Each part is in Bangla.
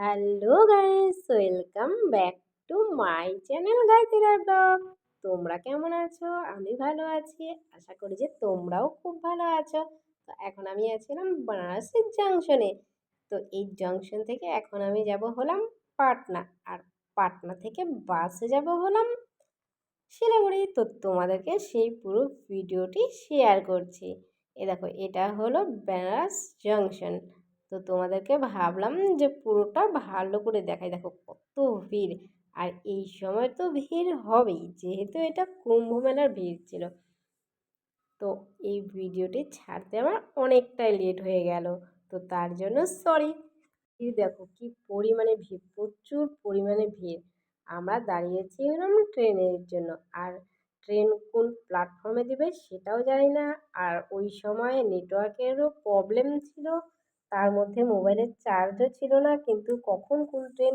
Hello guys, welcome back to my channel গাইতিরা blog. তোমরা কেমন আছো? আমি ভালো আছি। আশা করি যে তোমরাও খুব ভালো আছো। তো এখন আমি আছিলাম বারাণসীর জাংশনে। তো এই জাংশন থেকে এখন আমি যাব হলাম পাটনা। আর পাটনা থেকে বাসে যাব হলাম শিলিগুড়ি। তো তোমাদেরকে সেই পুরো ভিডিওটি শেয়ার করছি। এ দেখো, এটা হলো বেনারস জাংশন। তো তোমাদেরকে ভাবলাম যে পুরোটা ভালো করে দেখাই। দেখো কত ভিড়। আর এই সময় তো ভিড় হবেই, যেহেতু এটা কুম্ভ মেলার ভিড় ছিল। তো এই ভিডিওটি ছাড়তে আমার অনেকটাই লেট হয়ে গেল। তো তার জন্য সরি ভিড় দেখো কি পরিমাণে ভিড়, প্রচুর পরিমাণে ভিড়। আমরা দাঁড়িয়েছি হলাম ট্রেনের জন্য। আর ট্রেন কোন প্ল্যাটফর্মে দেবে সেটাও জানি না। আর ওই সময় নেটওয়ার্কেরও প্রবলেম ছিল। তার মধ্যে মোবাইলের চার্জও ছিল না, কিন্তু কখন কোন ট্রেন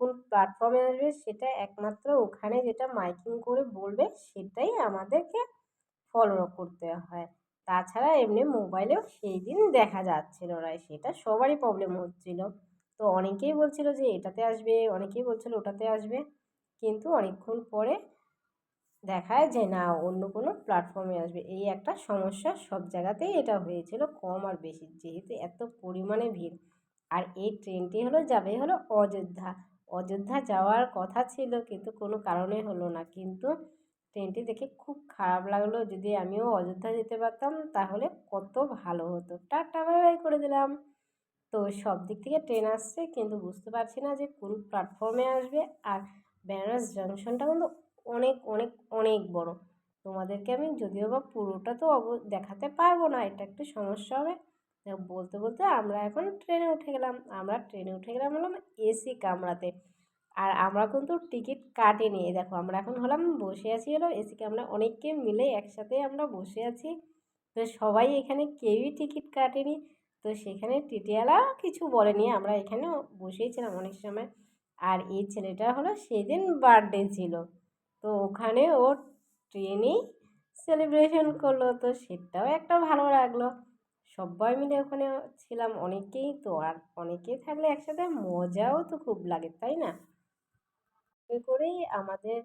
কোন প্ল্যাটফর্মে আসবে সেটা একমাত্র ওখানে যেটা মাইকিং করে বলবে সেটাই আমাদেরকে ফলো করতে হয়। তাছাড়া এমনি মোবাইলেও সেই দিন দেখা যাচ্ছিল না, সেটা সবারই প্রবলেম হচ্ছিল। তো অনেকেই বলছিল যে এটাতে আসবে, অনেকেই বলছিল ওটাতে আসবে। কিন্তু অনেকক্ষণ পরে দেখায় যে না, অন্য কোনো প্ল্যাটফর্মে আসবে। এই একটা সমস্যা সব জায়গাতেই এটা হয়েছিল কম আর বেশি। যেহেতু এত পরিমাণে ভিড়। আর এই ট্রেনটি হলো, যাবে হলো অযোধ্যা। অযোধ্যা যাওয়ার কথা ছিল, কিন্তু কোনো কারণে হলো না। কিন্তু ট্রেনটি দেখে খুব খারাপ লাগল। যদি আমিও অযোধ্যা যেতে পারতাম, তাহলে কত ভালো হতো। টাটা, বাই বাই করে দিলাম। তো সব দিক থেকে ট্রেন আসছে, কিন্তু বুঝতে পারছি না যে কোন প্ল্যাটফর্মে আসবে। আর বেনারস জাংশনটা কিন্তু অনেক অনেক অনেক বড়। তোমাদেরকে আমি যদিও বা পুরোটা তো অব, দেখাতে পারব না, এটা একটু সমস্যা হবে। বলতে বলতে আমরা এখন ট্রেনে উঠে গেলাম। আমরা ট্রেনে উঠে গেলাম হলাম এসি কামরাতে। আর আমরা কিন্তু টিকিট কাটিনি। দেখো, আমরা এখন হলাম বসে আছি হলো এসি কামরা অনেককে মিলে একসাথে আমরা বসে আছি। তো সবাই এখানে কেউই টিকিট কাটেনি। তো সেখানে টিটিওয়ালা কিছু বলেনি। আমরা এখানে বসেই ছিলাম অনেক সময়। আর এই ছেলেটা হলো সেদিন বার্থডে ছিল। তো ওখানে ও ট্রেনেই সেলিব্রেশন করল। তো সেটাও একটা ভালো লাগল। সবাই মিলে ওখানে ছিলাম অনেকেই তো, আর অনেকেই থাকলে একসাথে মজাও তো খুব লাগে, তাই না? করেই আমাদের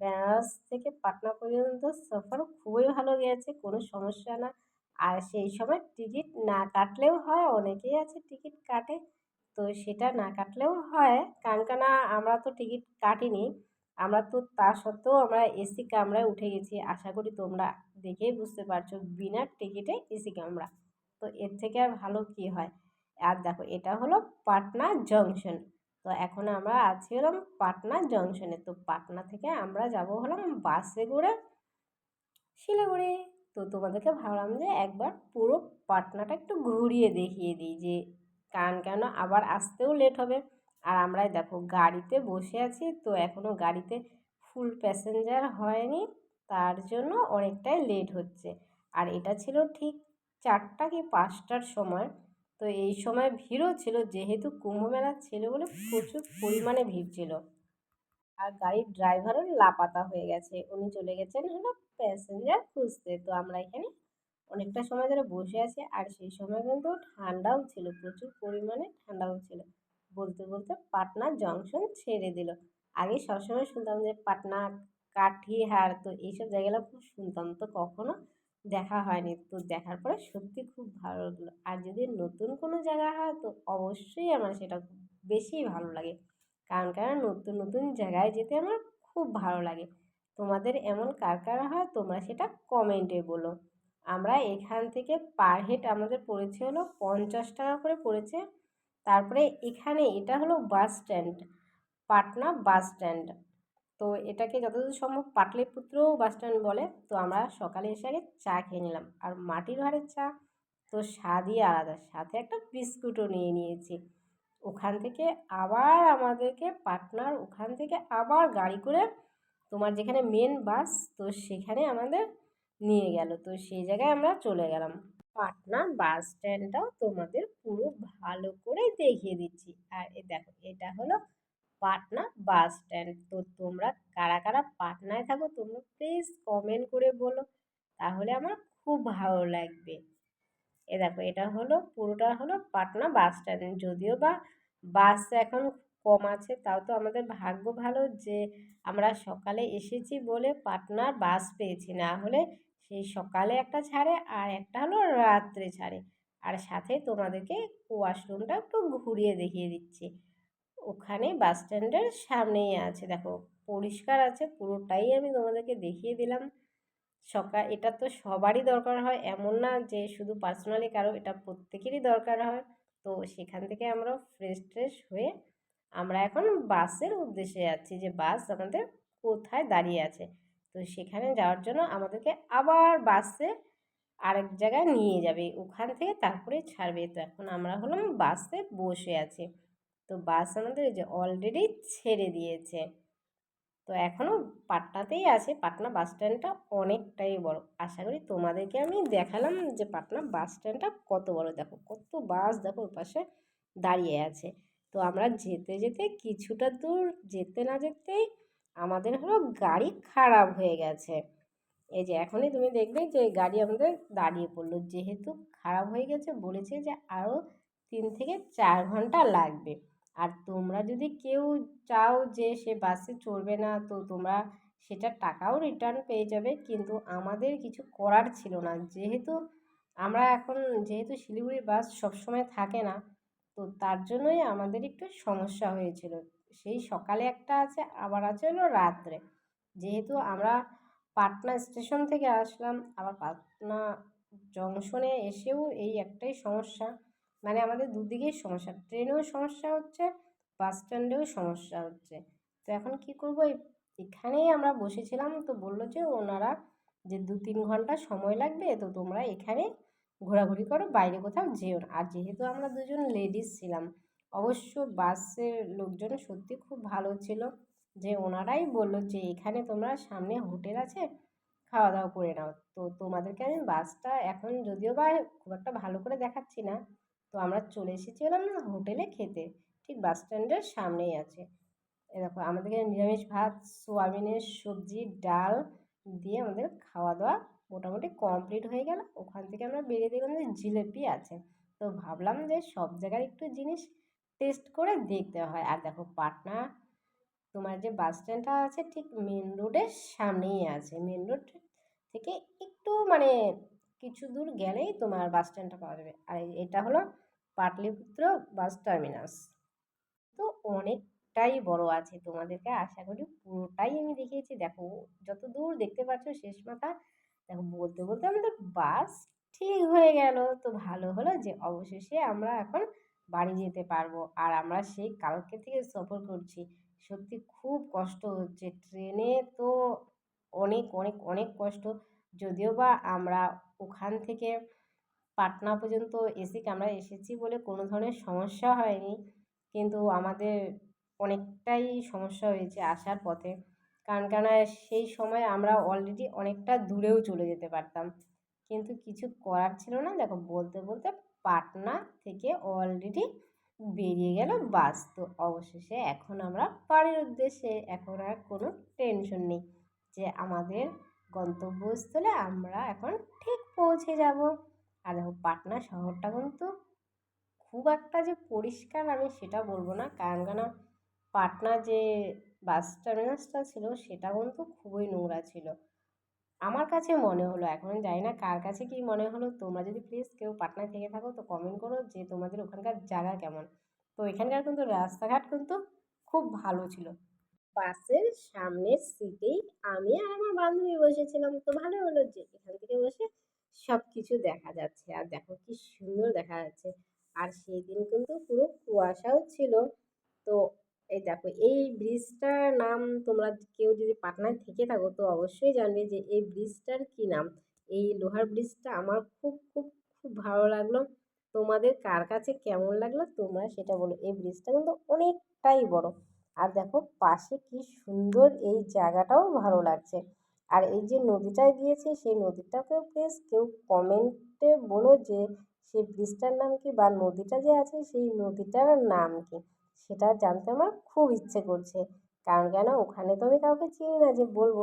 বেনারস থেকে পাটনা পর্যন্ত সফর খুবই ভালো গিয়েছে, কোনো সমস্যা না। আর সেই সময় টিকিট না কাটলেও হয়, অনেকেই আছে টিকিট কাটে। তো সেটা না কাটলেও হয়। কারণ কেনা, আমরা তো টিকিট কাটিনি। আমরা তো তা সত্ত্বেও আমরা এসি কামরায় উঠে গেছি। আশা করি তোমরা দেখেই বুঝতে পারছ, বিনা টিকিটে এসি কামরা। তো এর থেকে আর ভালো কী হয়? আর দেখো, এটা হলো পাটনা জংশন। তো এখন আমরা আছি হলাম পাটনা জংশনে। তো পাটনা থেকে আমরা যাব হলাম বাসে করে শিলিগুড়ি। তো তোমাদেরকে ভাবলাম যে একবার পুরো পাটনাটা একটু ঘুরিয়ে দেখিয়ে দিই যে কারণ কেন আবার আসতেও লেট হবে। আর আমরা দেখো গাড়িতে বসে আছি, তো এখনও গাড়িতে ফুল প্যাসেঞ্জার হয়নি, তার জন্য অনেকটাই লেট হচ্ছে। আর এটা ছিল ঠিক চারটা কি পাঁচটার সময়, তো এই সময় ভিড়ও ছিল, যেহেতু কুম্ভমেলা ছিল বলে প্রচুর পরিমাণে ভিড় ছিল। আর গাড়ির ড্রাইভারও লাপাতা হয়ে গেছে, উনি চলে গেছেন হলো প্যাসেঞ্জার খুঁজতে, তো আমরা এখানে অনেকটা সময় ধরে বসে আছি, আর সেই সময় কিন্তু ঠান্ডাও ছিল, প্রচুর পরিমাণে ঠান্ডাও ছিল। বলতে বলতে পাটনা জংশন ছেড়ে দিল। আগে সবসময় শুনতাম যে পাটনা কাঠিহার তো এইসব জায়গাগুলো খুব শুনতাম। তো কখনো দেখা হয়নি। তো দেখার পরে সত্যি খুব ভালো লাগল। আর যদি নতুন কোনো জায়গা হয়, তো অবশ্যই আমার সেটা বেশি ভালো লাগে। কারণ কারণ নতুন নতুন জায়গায় যেতে আমার খুব ভালো লাগে। তোমাদের এমন কার কার হয়, তোমরা সেটা কমেন্টে বলো। আমরা এখান থেকে পার হেড আমাদের পড়েছে হলো পঞ্চাশ টাকা করে পড়েছে। তারপরে এখানে এটা হলো bus stand Patna bus stand তো এটাকে যতদূর সম্ভব পাটলিপুত্রও বাস স্ট্যান্ড বলে। তো আমরা সকালে এসে আগে চা খেয়ে নিলাম। আর মাটির ভাড়ের চা তো স্বাদই আলাদা। সাথে একটা বিস্কুটও নিয়ে নিয়েছি। ওখান থেকে আবার আমাদেরকে পাটনার ওখান থেকে আবার গাড়ি করে তোমার যেখানে মেন বাস তো সেখানে আমাদের নিয়ে গেল। তো সেই জায়গায় আমরা চলে গেলাম। পাটনা বাস স্ট্যান্ডটাও তোমাদের পুরো ভালো করে দেখিয়ে দিচ্ছি। আর এ দেখো, এটা হলো পাটনা বাস স্ট্যান্ড। তো তোমরা কারা কারা পাটনায় থাকো, তোমরা প্লিজ কমেন্ট করে বলো, তাহলে আমার খুব ভালো লাগবে। এ দেখো, এটা হলো, পুরোটা হলো পাটনা বাস স্ট্যান্ড। যদিও বা বাস এখন কম আছে, তাও তো আমাদের ভাগ্য ভালো যে আমরা সকালে এসেছি বলে পাটনার বাস পেয়েছি। না হলে সেই সকালে একটা ছাড়ে আর একটা হলো রাত্রে ছাড়ে। আর সাথে তোমাদেরকে ওয়াশরুমটা একটু ঘুরিয়ে দেখিয়ে দিচ্ছি। ওখানে বাস স্ট্যান্ডের সামনেই আছে। দেখো, পরিষ্কার আছে, পুরোটাই আমি তোমাদেরকে দেখিয়ে দিলাম। সকাল, এটা তো সবারই দরকার হয়, এমন না যে শুধু পার্সোনালি কারও, এটা প্রত্যেকেরই দরকার হয়। তো সেখান থেকে আমরা ফ্রেশ ট্রেশ হয়ে আমরা এখন বাসের উদ্দেশ্যে যাচ্ছি যে বাস আমাদের কোথায় দাঁড়িয়ে আছে। তো সেখানে যাওয়ার জন্য আমাদেরকে আবার বাসে আরেক জায়গায় নিয়ে যাবে। ওখান থেকে তারপরে ছাড়বে। তো এখন আমরা হলাম বাসে বসে আছি। তো বাস আমাদের যে অলরেডি ছেড়ে দিয়েছে। তো এখনও পাটনাতেই আছে। পাটনা বাস স্ট্যান্ডটা অনেকটাই বড়। আশা করি তোমাদেরকে আমি দেখালাম যে পাটনা বাস স্ট্যান্ডটা কত বড়। দেখো কত বাস দেখো ওই পাশে দাঁড়িয়ে আছে। তো আমরা যেতে যেতে কিছুটা দূর, যেতে না যেতেই আমাদের হলো গাড়ি খারাপ হয়ে গেছে। এই যে এখনই তুমি দেখবে যে গাড়ি আমাদের দাঁড়িয়ে পড়ল। যেহেতু খারাপ হয়ে গেছে, বলেছে যে আরও তিন থেকে চার ঘণ্টা লাগবে। আর তোমরা যদি কেউ চাও যে সে বাসে চড়বে না, তো তোমরা সেটার টাকাও রিটার্ন পেয়ে যাবে। কিন্তু আমাদের কিছু করার ছিল না। যেহেতু আমরা এখন, যেহেতু শিলিগুড়ি বাস সবসময় থাকে না, তো তার জন্যই আমাদের একটু সমস্যা হয়েছিল। সেই সকালে একটা আছে, আবার আছে হলো রাত্রে। যেহেতু আমরা পাটনা স্টেশন থেকে আসলাম, আবার পাটনা জংশনে এসেও এই একটাই সমস্যা। মানে আমাদের দুদিকেই সমস্যা। ট্রেনেও সমস্যা হচ্ছে, বাস স্ট্যান্ডেও সমস্যা হচ্ছে। তো এখন কী করব? এখানেই আমরা বসেছিলাম, তো বলল যে ওনারা যে দু তিন ঘণ্টা সময় লাগবে, তো তোমরা এখানে ঘোরাঘুরি করো, বাইরে কোথাও যেও না। আর যেহেতু আমরা দুজন লেডিস ছিলাম অবশ্য বাসের লোকজন সত্যি খুব ভালো ছিল। যে ওনারাই বলল যে, এখানে তোমরা সামনে হোটেল আছে খাওয়া দাওয়া করে নাও। তো তোমাদেরকে আমি বাসটা এখন যদিও বা খুব একটা ভালো করে দেখাচ্ছি না, তো আমরা চলে এসেছিলাম হোটেলে খেতে। ঠিক বাস স্ট্যান্ডের সামনেই আছে। এ দেখো, আমাদেরকে নিরামিষ ভাত, সোয়াবিনের সবজি, ডাল দিয়ে আমাদের খাওয়া দাওয়া মোটামুটি কমপ্লিট হয়ে গেল। ওখান থেকে আমরা বেরিয়ে দেখলাম যে জিলেপি আছে। তো ভাবলাম যে সব জায়গার একটু জিনিস টেস্ট করে দেখতে হয়। আর দেখো পাটনা, তোমার যে বাস স্ট্যান্ডটা আছে, ঠিক মেন রোডের সামনেই আছে। মেন রোড থেকে একটু মানে কিছু দূর গেলেই তোমার বাস স্ট্যান্ডটা পাওয়া যাবে। আর এটা হলো পাটলিপুত্র বাস টার্মিনাস তো অনেকটাই বড় আছে তোমাদেরকে আশা করি। পুরোটাই আমি দেখিয়েছি। দেখো, যত দূর দেখতে পাচ্ছ শেষ মাথা, দেখো বলতে বলতে আমাদের বাস ঠিক হয়ে গেল। তো ভালো হলো যে অবশেষে আমরা এখন বাড়ি যেতে পারব। আর আমরা সেই কালকে থেকে সফর করছি। সত্যি খুব কষ্ট হচ্ছে। ট্রেনে তো অনেক অনেক অনেক কষ্ট। যদিও বা আমরা ওখান থেকে পাটনা পর্যন্ত এসি আমরা এসেছি বলে কোনো ধরনের সমস্যা হয়নি। কিন্তু আমাদের অনেকটাই সমস্যা হয়েছে আসার পথে। কারণ কেন সেই সময় আমরা অলরেডি অনেকটা দূরেও চলে যেতে পারতাম। কিন্তু কিছু করার ছিল না। দেখো, বলতে বলতে পাটনা থেকে অলরেডি বেরিয়ে গেল বাস তো অবশেষে এখন আমরা বাড়ির উদ্দেশ্যে এখন আর কোনো টেনশন নেই যে আমাদের গন্তব্যস্থলে আমরা এখন ঠিক পৌঁছে যাব। আর দেখো পাটনা শহরটা কিন্তু খুব একটা যে পরিষ্কার আমি সেটা বলব না, কারণ কেন পাটনা যে বাস টার্মিনাসটা ছিল সেটা কিন্তু খুবই নোংরা ছিল। আমার কাছে মনে হলো, এখন জানি না কার কাছে কী মনে হলো। তোমরা যদি প্লিজ কেউ পাটনায় থেকে থাকো, তো কমেন্ট করো যে তোমাদের ওখানকার জায়গা কেমন। তো এখানকার কিন্তু রাস্তাঘাট কিন্তু খুব ভালো ছিল। বাসের সামনের সিটেই আমি আর আমার বান্ধবী বসেছিলাম। তো ভালো হলো যে এখান থেকে বসে সব কিছু দেখা যাচ্ছে। আর দেখো কি সুন্দর দেখা যাচ্ছে। আর সেই দিন কিন্তু পুরো কুয়াশাও ছিল। তো এই দেখো, এই ব্রিজটার নাম তোমরা কেউ যদি পাটনায় থেকে থাকো, তো অবশ্যই জানবে যে এই ব্রিজটার কী নাম। এই লোহার ব্রিজটা আমার খুব খুব খুব ভালো লাগল। তোমাদের কার কাছে কেমন লাগল তোমরা সেটা বলো। এই ব্রিজটা কিন্তু অনেকটাই বড়। আর দেখো, পাশে কি সুন্দর এই জায়গাটাও ভালো লাগছে। আর এই যে নদীটায় দিয়েছে, সেই নদীটাকেও প্লিজ কেউ কমেন্টে বলো যে, সেই ব্রিজটার নাম কি বা নদীটা যে আছে, সেই নদীটার নাম কি। সেটা জানতে আমার খুব ইচ্ছে করছে। কারণ কেন? ওখানে তো আমি কাউকে চিনি না যে বলব।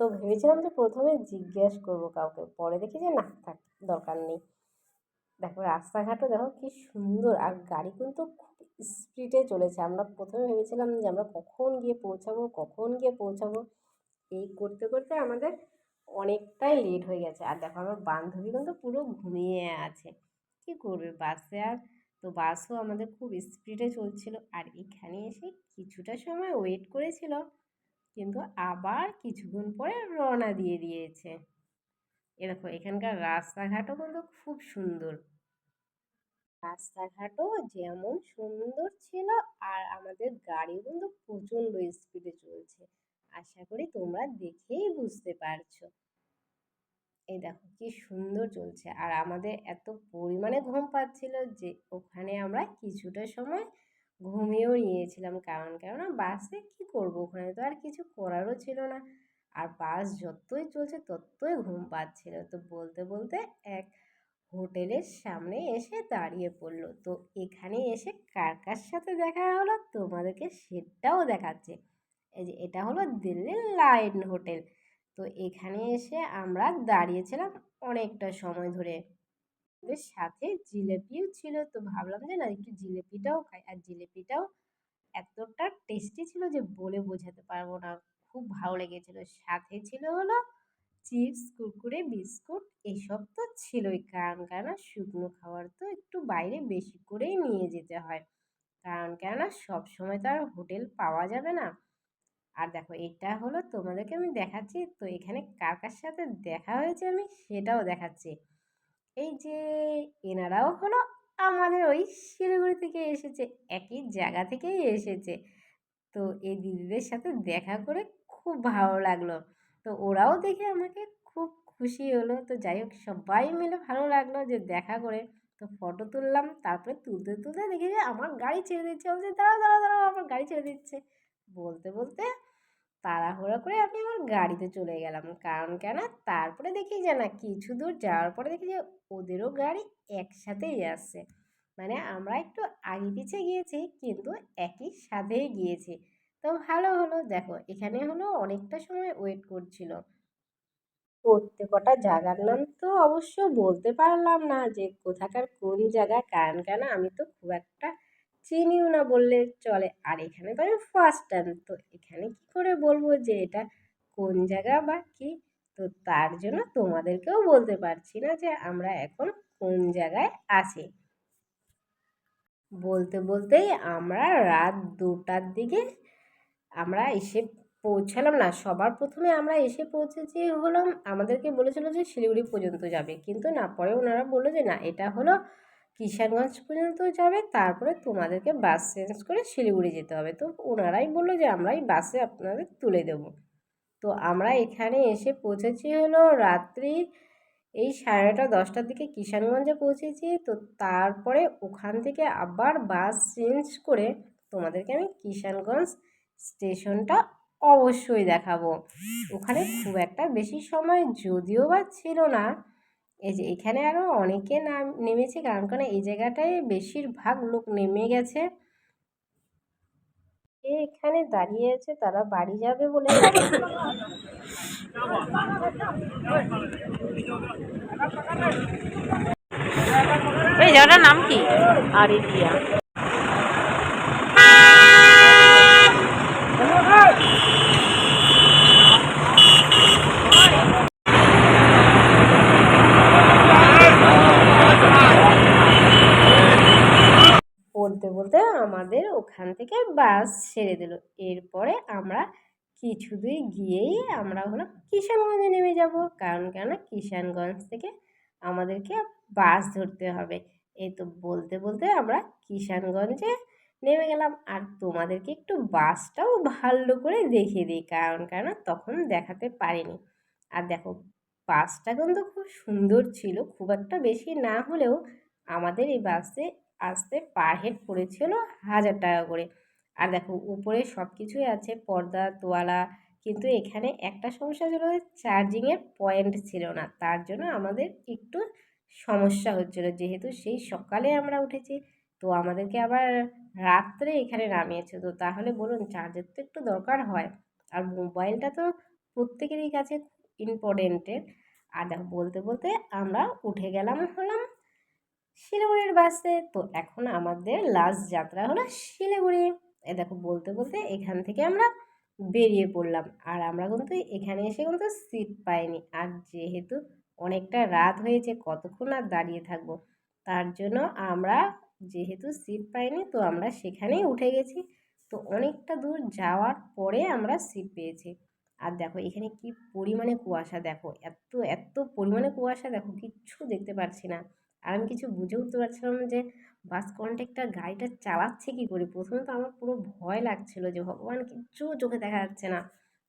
তো ভেবেছিলাম যে প্রথমে জিজ্ঞেস করব কাউকে, পরে দেখি যে না, থাক, দরকার নেই। দেখো, রাস্তাঘাটও দেখো কি সুন্দর, আর গাড়ি কিন্তু খুব স্পিডে চলেছে। আমরা প্রথমে ভেবেছিলাম যে আমরা কখন গিয়ে পৌঁছাবো, কখন গিয়ে পৌঁছাবো। এই করতে করতে আমাদের অনেকটাই লেট হয়ে গেছে। আর দেখো, আমার বান্ধবী কিন্তু পুরো ঘুমিয়ে আছে। কী করবে? বাসে আর তো বাসও আমাদের খুব স্পিডে চলছিল। আর এখানে এসে কিছুটা সময় ওয়েট করেছিল, কিন্তু আবার কিছুক্ষণ পরে রওনা দিয়ে দিয়েছে। এ দেখো, এখানকার রাস্তাঘাটও কিন্তু খুব সুন্দর। রাস্তাঘাটও যেমন সুন্দর ছিল, আর আমাদের গাড়িও কিন্তু প্রচণ্ড স্পিডে চলছে। আশা করি তোমরা দেখেই বুঝতে পারছ। এই দেখো কি সুন্দর চলছে। আর আমাদের এত পরিমাণে ঘুম পাচ্ছিল যে ওখানে আমরা কিছুটা সময় ঘুমিয়েও নিয়েছিলাম। কারণ, কেননা বাসে কি করব? ওখানে তো আর কিছু করারও ছিল না। আর বাস যতই চলছে ততই ঘুম পাচ্ছিল। তো বলতে বলতে এক হোটেলের সামনে এসে দাঁড়িয়ে পড়ল। তো এখানে এসে কার কার সাথে দেখা হলো? তোমাদেরকে সেটাও দেখাচ্ছে। এই যে এটা হলো দিল্লির লাইন হোটেল। তো এখানে এসে আমরা দাঁড়িয়েছিলাম অনেকটা সময় ধরে। সাথে জিলেপিও ছিল, তো ভাবলাম যে না, একটু জিলেপিটাও খাই। আর জিলেপিটাও এতটা টেস্টি ছিল যে বলে বোঝাতে পারব না। খুব ভালো লেগেছিলো। সাথে ছিল হলো চিপস, কুরকুরে, বিস্কুট, এসব তো ছিলই। কারণ, কেননা শুকনো খাবার তো একটু বাইরে বেশি করেই নিয়ে যেতে হয়। কারণ, কেননা সব সময় তো আর হোটেল পাওয়া যাবে না। আর দেখো, এটা হলো তোমাদেরকে আমি দেখাচ্ছি। তো এখানে কার কার সাথে দেখা হয়েছে আমি সেটাও দেখাচ্ছি। এই যে এনারাও হলো আমাদের ওই শিলিগুড়ি থেকে এসেছে, একই জায়গা থেকেই এসেছে। তো এই দিদিদের সাথে দেখা করে খুব ভালো লাগল। তো ওরাও দেখে আমাকে খুব খুশি হলো। তো যাই হোক, সবাই মিলে ভালো লাগল যে দেখা করে। তো ফটো তুললাম, তারপরে তুলতে তুলতে দেখি যে আমার গাড়ি ছেড়ে দিচ্ছে। বলছে, দাঁড়াও দাঁড়াও দাঁড়াও, আমার গাড়ি ছেড়ে দিচ্ছে। বলতে বলতে তাড়াহুড়ো করে আমি আমার গাড়িতে চলে গেলাম। কারণ কেন? তারপরে দেখি যে না, কিছু দূর যাওয়ার পরে দেখি যে ওদেরও গাড়ি একসাথেই আসছে। মানে আমরা একটু আগে পিছিয়ে গিয়েছি, কিন্তু একই সাথেই গিয়েছি। তো ভালো হলো। দেখো, এখানে হলো অনেকটা সময় ওয়েট করছিল। প্রত্যেকটা জায়গার নাম তো অবশ্য বলতে পারলাম না যে কোথাকার কোন জায়গা, কারণ কেন? আমি তো খুব একটা চিনিও না বললে চলে। আর এখানে তো আমি ফার্স্ট টাইম তো এখানে কী করে বলব যে এটা কোন জায়গা বা কী? তো তার জন্য তোমাদেরকেও বলতে পারছি না যে আমরা এখন কোন জায়গায় আছি। বলতে বলতেই আমরা রাত দুটার দিকে আমরা এসে পৌঁছালাম না। সবার প্রথমে আমরা এসে পৌঁছেছি হলাম আমাদেরকে বলেছিল যে শিলিগুড়ি পর্যন্ত যাবে। কিন্তু না, পরে ওনারা বলল যে না, এটা হলো কিষানগঞ্জ পর্যন্ত যাবে, তারপরে তোমাদেরকে বাস চেঞ্জ করে শিলিগুড়ি যেতে হবে। তো ওনারাই বলল যে আমরাই বাসে আপনাদের তুলে দেব। তো আমরা এখানে এসে পৌঁছেছি হলো রাত্রি এই সাড়ে নটা দশটার দিকে কিষানগঞ্জে পৌঁছেছি। তো তারপরে ওখান থেকে আবার বাস চেঞ্জ করে তোমাদেরকে আমি কিষানগঞ্জ স্টেশনটা অবশ্যই দেখাবো। ওখানে খুব একটা বেশি সময় যদিও বা ছিল না এই যে এখানে আরও অনেকে নাম নেমেছে কারণ কারণ এই জায়গাটায় বেশিরভাগ লোক নেমে গেছে। এখানে দাঁড়িয়ে আছে তারা বাড়ি যাবে বলে এই জায়গাটার নাম কি? আরিটিয়া বলতে আমাদের ওখান থেকে বাস ছেড়ে দিল। এরপরে আমরা কিছু দূর গিয়েই আমরা হলাম কিষানগঞ্জে নেমে যাব। কারণ কেন কিষানগঞ্জ থেকে আমাদেরকে বাস ধরতে হবে। এই তো বলতে বলতে আমরা কিষানগঞ্জে নেমে গেলাম। আর তোমাদেরকে একটু বাসটাও ভালো করে দেখিয়ে দিই, কারণ কেন তখন দেখাতে পারিনি। আর দেখো, বাসটা কিন্তু খুব সুন্দর ছিল। খুব একটা বেশি না হলেও আমাদের এই বাসে আসতে পার হেড পড়েছিল হাজার টাকা করে। আর দেখো, উপরে সব কিছুই আছে, পর্দা, তোয়ালা, কিন্তু এখানে একটা সমস্যা ছিল চার্জিংয়ের পয়েন্ট ছিল না। তার জন্য আমাদের একটু সমস্যা হচ্ছিল। যেহেতু সেই সকালে আমরা উঠেছি, তো আমাদেরকে আবার রাত্রে এখানে নামিয়েছে। তো তাহলে বলুন চার্জের তো একটু দরকার হয়। আর মোবাইলটা তো প্রত্যেকেরই কাছে ইম্পর্টেন্টের আর দেখো, বলতে বলতে আমরা উঠে গেলাম হলাম শিলিগুড়ির বাসে। তো এখন আমাদের লাস্ট যাত্রা হলো শিলিগুড়ি। এ দেখো, বলতে বলতে এখান থেকে আমরা বেরিয়ে পড়লাম। আর আমরা কিন্তু এখানে এসে কিন্তু সিট পাইনি। আর যেহেতু অনেকটা রাত হয়েছে, কতক্ষণ আর দাঁড়িয়ে থাকব? তার জন্য আমরা যেহেতু সিট পাইনি, তো আমরা সেখানেই উঠে গেছি। তো অনেকটা দূর যাওয়ার পরে আমরা সিট পেয়েছি। আর দেখো, এখানে কি পরিমাণে কুয়াশা দেখো। এত এত পরিমাণে কুয়াশা দেখো, কিচ্ছু দেখতে পাচ্ছি না। আর আমি কিছু বুঝে উঠতে পারছিলাম যে বাস কন্ট্রাক্টর গাড়িটা চালাচ্ছে কী করে? প্রথমে তো আমার পুরো ভয় লাগছিল যে ভগবান কিচ্ছু চোখে দেখা যাচ্ছে না।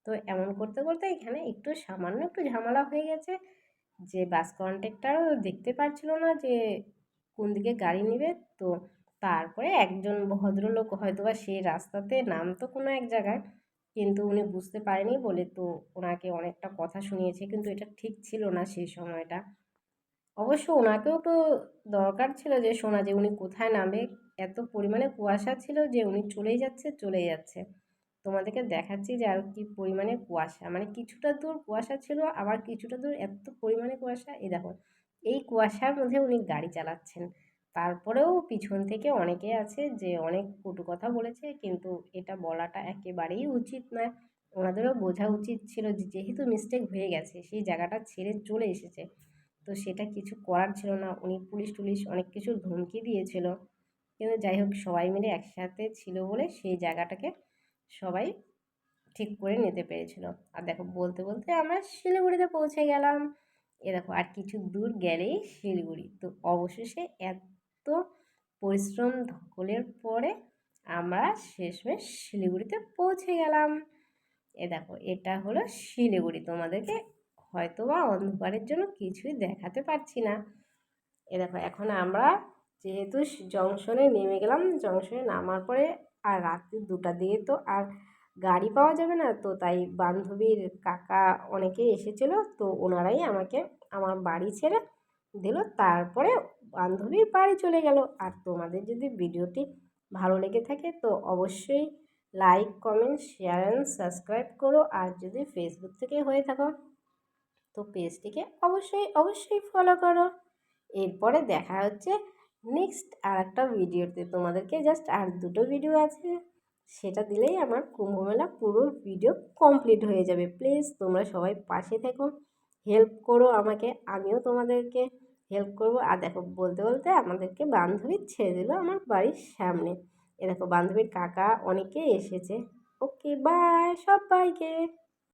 তো এমন করতে করতে এখানে একটু সামান্য একটু ঝামেলা হয়ে গেছে যে বাস কন্ট্রাক্টরও দেখতে পারছিল না যে কোন দিকে গাড়ি নেবে। তো তারপরে একজন ভদ্রলোক হয়তো বা সেই রাস্তাতে নামতো কোনো এক জায়গায়, কিন্তু উনি বুঝতে পারেনি বলে তো ওনাকে অনেকটা কথা শুনিয়েছে, কিন্তু এটা ঠিক ছিল না সেই সময়টা। অবশ্য ওনাকেও তো দরকার ছিল যে শোনা যে উনি কোথায় নামবে, এত পরিমাণে কুয়াশা ছিল যে উনি চলেই যাচ্ছে চলেই যাচ্ছে। তোমাদেরকে দেখাচ্ছি যে আর কি পরিমাণে কুয়াশা। মানে কিছুটা দূর কুয়াশা ছিল, আবার কিছুটা দূর এত পরিমাণে কুয়াশা। এই দেখো, এই কুয়াশার মধ্যে উনি গাড়ি চালাচ্ছেন। তারপরেও পিছন থেকে অনেকে আছে যে অনেক কটু কথা বলেছে, কিন্তু এটা বলাটা একেবারেই উচিত নয়। ওনাদেরও বোঝা উচিত ছিল যেহেতু মিস্টেক হয়ে গেছে, সেই জায়গাটা ছেড়ে চলে এসেছে। তো সেটা কিছু করার ছিল না। উনি পুলিশ টুলিশ অনেক কিছু ধমকি দিয়েছিল। কিন্তু যাই হোক, সবাই মিলে একসাথে ছিল বলে সেই জায়গাটাকে সবাই ঠিক করে নিতে পেরেছিল। আর দেখো, বলতে বলতে আমরা শিলিগুড়িতে পৌঁছে গেলাম। এ দেখো, আর কিছু দূর গেলেই শিলিগুড়ি। তো অবশেষে এত পরিশ্রম ধকলের পরে আমরা শেষমেশ শিলিগুড়িতে পৌঁছে গেলাম। এ দেখো, এটা হলো শিলিগুড়ি। তোমাদেরকে হয়তো বা অন্ধকারের জন্য কিছুই দেখাতে পারছি না। এ দেখো, এখন আমরা যেহেতু জংশনে নেমে গেলাম, জংশনে নামার পরে আর রাত্রি দুটার দিয়ে তো আর গাড়ি পাওয়া যাবে না, তো তাই বান্ধবীর কাকা অনেকে এসেছিল, তো ওনারাই আমাকে, আমার বাড়ি ছেড়ে দিল, তারপরে বান্ধবী বাড়ি চলে গেল। আর তোমাদের যদি ভিডিওটি ভালো লেগে থাকে, তো অবশ্যই like comment share and subscribe করো। আর যদি ফেসবুক থেকে হয়ে থাকো তো পেজটিকে অবশ্যই অবশ্যই ফলো করো। এরপরে দেখা হচ্ছে নেক্সট আর একটা ভিডিওতে। তোমাদেরকে জাস্ট আর দুটো ভিডিও আছে, সেটা দিলেই আমার কুম্ভমেলা পুরো ভিডিও কমপ্লিট হয়ে যাবে। প্লিজ তোমরা সবাই পাশে থেকো হেল্প করো আমাকে, আমিও তোমাদেরকে হেল্প করব। আর দেখো, বলতে বলতে আমাদেরকে বান্ধবী ছেড়ে দিল আমার বাড়ির সামনে। এ দেখো, বান্ধবীর কাকা অনেকেই এসেছে। ওকে বাই সবাইকে।